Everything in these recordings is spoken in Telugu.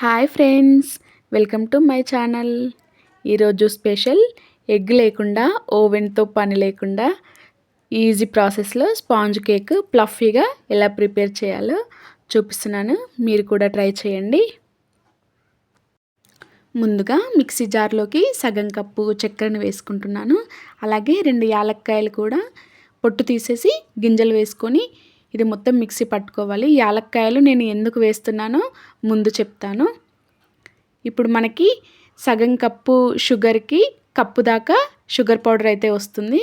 Hi friends welcome to my channel. ఈరోజు స్పెషల్ ఎగ్ లేకుండా ఓవెన్తో పని లేకుండా ఈజీ ప్రాసెస్లో స్పాంజ్ కేక్ ప్లఫీగా ఎలా ప్రిపేర్ చేయాలో చూపిస్తున్నాను. మీరు కూడా ట్రై చేయండి. ముందుగా మిక్సీ జార్లోకి సగం కప్పు చక్కెరను వేసుకుంటున్నాను. అలాగే రెండు యాలక్కాయలు కూడా పొట్టు తీసేసి గింజలు వేసుకొని ఇది మొత్తం మిక్సీ పట్టుకోవాలి. యాలక్కాయలు నేను ఎందుకు వేస్తున్నానో ముందు చెప్తాను. ఇప్పుడు మనకి సగం కప్పు షుగర్కి కప్పు దాకా షుగర్ పౌడర్ అయితే వస్తుంది.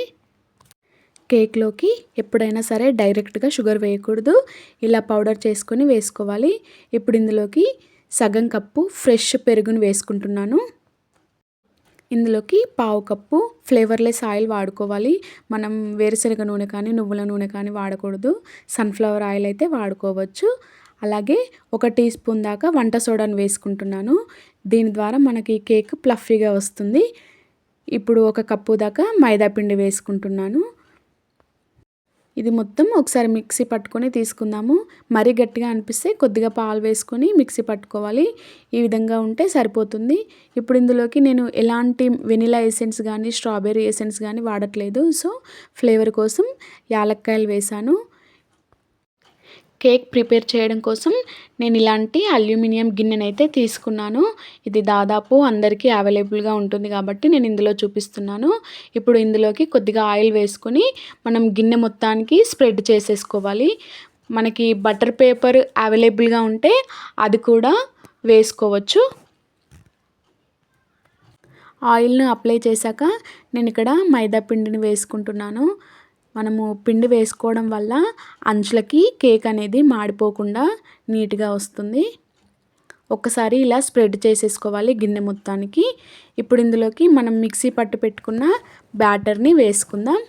కేక్లోకి ఎప్పుడైనా సరే డైరెక్ట్గా షుగర్ వేయకూడదు. ఇలా పౌడర్ చేసుకొని వేసుకోవాలి. ఇప్పుడు ఇందులోకి సగం కప్పు ఫ్రెష్ పెరుగును వేసుకుంటున్నాను. ఇందులోకి పావు కప్పు ఫ్లేవర్లెస్ ఆయిల్ వాడుకోవాలి. మనం వేరుశనగ నూనె కానీ నువ్వుల నూనె కానీ వాడకూడదు. సన్ఫ్లవర్ ఆయిల్ అయితే వాడుకోవచ్చు. అలాగే ఒక టీ స్పూన్ దాకా వంట సోడాను వేసుకుంటున్నాను. దీని ద్వారా మనకి కేక్ ప్లఫీగా వస్తుంది. ఇప్పుడు ఒక కప్పు దాకా మైదా పిండి వేసుకుంటున్నాను. ఇది మొత్తం ఒకసారి మిక్సీ పట్టుకొని తీసుకుందాము. మరీ గట్టిగా అనిపిస్తే కొద్దిగా పాలు వేసుకొని మిక్సీ పట్టుకోవాలి. ఈ విధంగా ఉంటే సరిపోతుంది. ఇప్పుడు ఇందులోకి నేను ఎలాంటి వెనిలా ఎసెన్స్ కానీ స్ట్రాబెర్రీ ఎసెన్స్ కానీ వాడట్లేదు. సో ఫ్లేవర్ కోసం యాలక్కాయలు వేసాను కేక్ ప్రిపేర్ చేయడం కోసం నేను ఇలాంటి అల్యూమినియం గిన్నెనైతే తీసుకున్నాను. ఇది దాదాపు అందరికీ అవైలబుల్గా ఉంటుంది కాబట్టి నేను ఇందులో చూపిస్తున్నాను. ఇప్పుడు ఇందులోకి కొద్దిగా ఆయిల్ వేసుకొని మనం గిన్నె మొత్తానికి స్ప్రెడ్ చేసేసుకోవాలి. మనకి బటర్ పేపర్ అవైలబుల్గా ఉంటే అది కూడా వేసుకోవచ్చు. ఆయిల్ను అప్లై చేశాక నేను ఇక్కడ మైదా పిండిని వేసుకుంటున్నాను. మనము పిండి వేసుకోవడం వల్ల అంచులకి కేక్ అనేది మాడిపోకుండా నీట్గా వస్తుంది. ఒక్కసారి ఇలా స్ప్రెడ్ చేసేసుకోవాలి గిన్నె మొత్తానికి. ఇప్పుడు ఇందులోకి మనం మిక్సీ పట్టు పెట్టుకున్న బ్యాటర్ని వేసుకుందాం.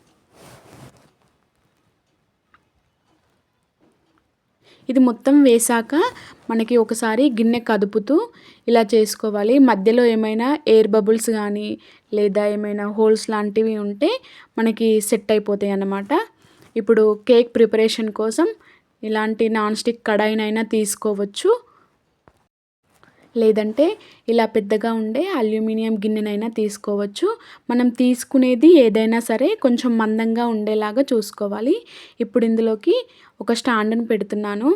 ఇది మొత్తం వేసాక మనకి ఒకసారి గిన్నె కదుపుతూ ఇలా చేసుకోవాలి. మధ్యలో ఏమైనా ఎయిర్ బబుల్స్ కానీ లేదా ఏమైనా హోల్స్ లాంటివి ఉంటే మనకి సెట్ అయిపోతాయి అన్నమాట. ఇప్పుడు కేక్ ప్రిపరేషన్ కోసం ఇలాంటి నాన్ స్టిక్ కడాయినైనా తీసుకోవచ్చు. లేదంటే ఇలా పెద్దగా ఉండే అల్యూమినియం గిన్నెనైనా తీసుకోవచ్చు. మనం తీసుకునేది ఏదైనా సరే కొంచెం మందంగా ఉండేలాగా చూసుకోవాలి. ఇప్పుడు ఇందులోకి ఒక స్టాండ్ను పెడుతున్నాను.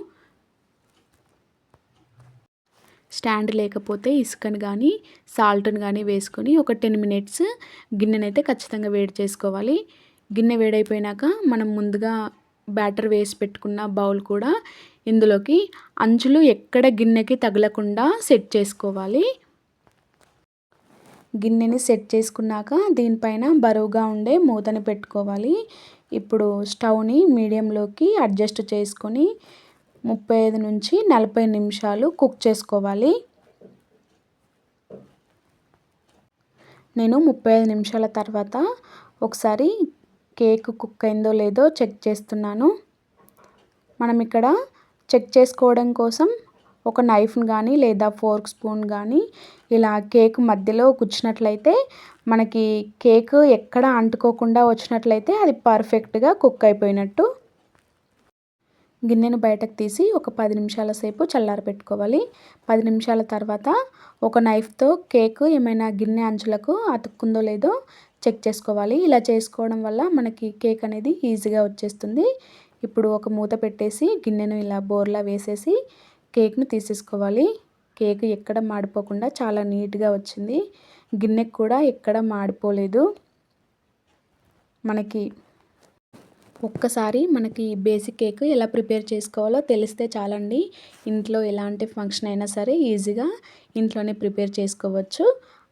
స్టాండ్ లేకపోతే ఇసుకను కానీ సాల్ట్ను కానీ వేసుకొని ఒక టెన్ మినిట్స్ గిన్నెనైతే ఖచ్చితంగా వేడి చేసుకోవాలి. గిన్నె వేడైపోయినాక మనం ముందుగా బ్యాటర్ వేసి పెట్టుకున్న బౌల్ కూడా ఇందులోకి అంచులు ఎక్కడ గిన్నెకి తగలకుండా సెట్ చేసుకోవాలి. గిన్నెని సెట్ చేసుకున్నాక దీనిపైన బరువుగా ఉండే మూతని పెట్టుకోవాలి. ఇప్పుడు స్టవ్ని మీడియంలోకి అడ్జస్ట్ చేసుకొని ముప్పై ఐదు నుంచి నలభై నిమిషాలు కుక్ చేసుకోవాలి. నేను ముప్పై ఐదు నిమిషాల తర్వాత ఒకసారి కేక్ కుక్ అయిందో లేదో చెక్ చేస్తున్నాను. మనం ఇక్కడ చెక్ చేసుకోవడం కోసం ఒక నైఫ్ను కానీ లేదా ఫోర్క్ స్పూన్ కానీ ఇలా కేక్ మధ్యలో కూర్చున్నట్లయితే మనకి కేక్ ఎక్కడ అంటుకోకుండా వచ్చినట్లయితే అది పర్ఫెక్ట్గా కుక్ అయిపోయినట్టు. గిన్నెను బయటకు తీసి ఒక పది నిమిషాల సేపు చల్లారి పెట్టుకోవాలి. పది నిమిషాల తర్వాత ఒక నైఫ్తో కేక్ ఏమైనా గిన్నె అంచులకు అతుక్కుందో లేదో చెక్ చేసుకోవాలి. ఇలా చేసుకోవడం వల్ల మనకి కేక్ అనేది ఈజీగా వచ్చేస్తుంది. ఇప్పుడు ఒక మూత పెట్టేసి గిన్నెను ఇలా బోర్లా వేసేసి కేక్ను తీసేసుకోవాలి. కేక్ ఎక్కడ మాడిపోకుండా చాలా నీట్గా వచ్చింది. గిన్నెకు కూడా ఎక్కడ మాడిపోలేదు. మనకి ఒక్కసారి మనకి బేసిక్ కేక్ ఎలా ప్రిపేర్ చేసుకోవాలో తెలిస్తే చాలండి. ఇంట్లో ఎలాంటి ఫంక్షన్ అయినా సరే ఈజీగా ఇంట్లోనే ప్రిపేర్ చేసుకోవచ్చు.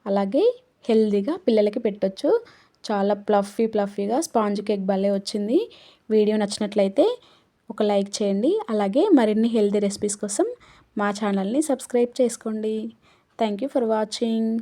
అలాగే హెల్తీగా పిల్లలకి పెట్టొచ్చు. చాలా ప్లఫీ ప్లఫీగా స్పాంజ్ కేక్ భలే వచ్చింది. వీడియో నచ్చినట్లయితే ఒక లైక్ చేయండి. అలాగే మరిన్ని హెల్దీ రెసిపీస్ కోసం మా ఛానల్ని సబ్స్క్రైబ్ చేసుకోండి. Thank you for watching.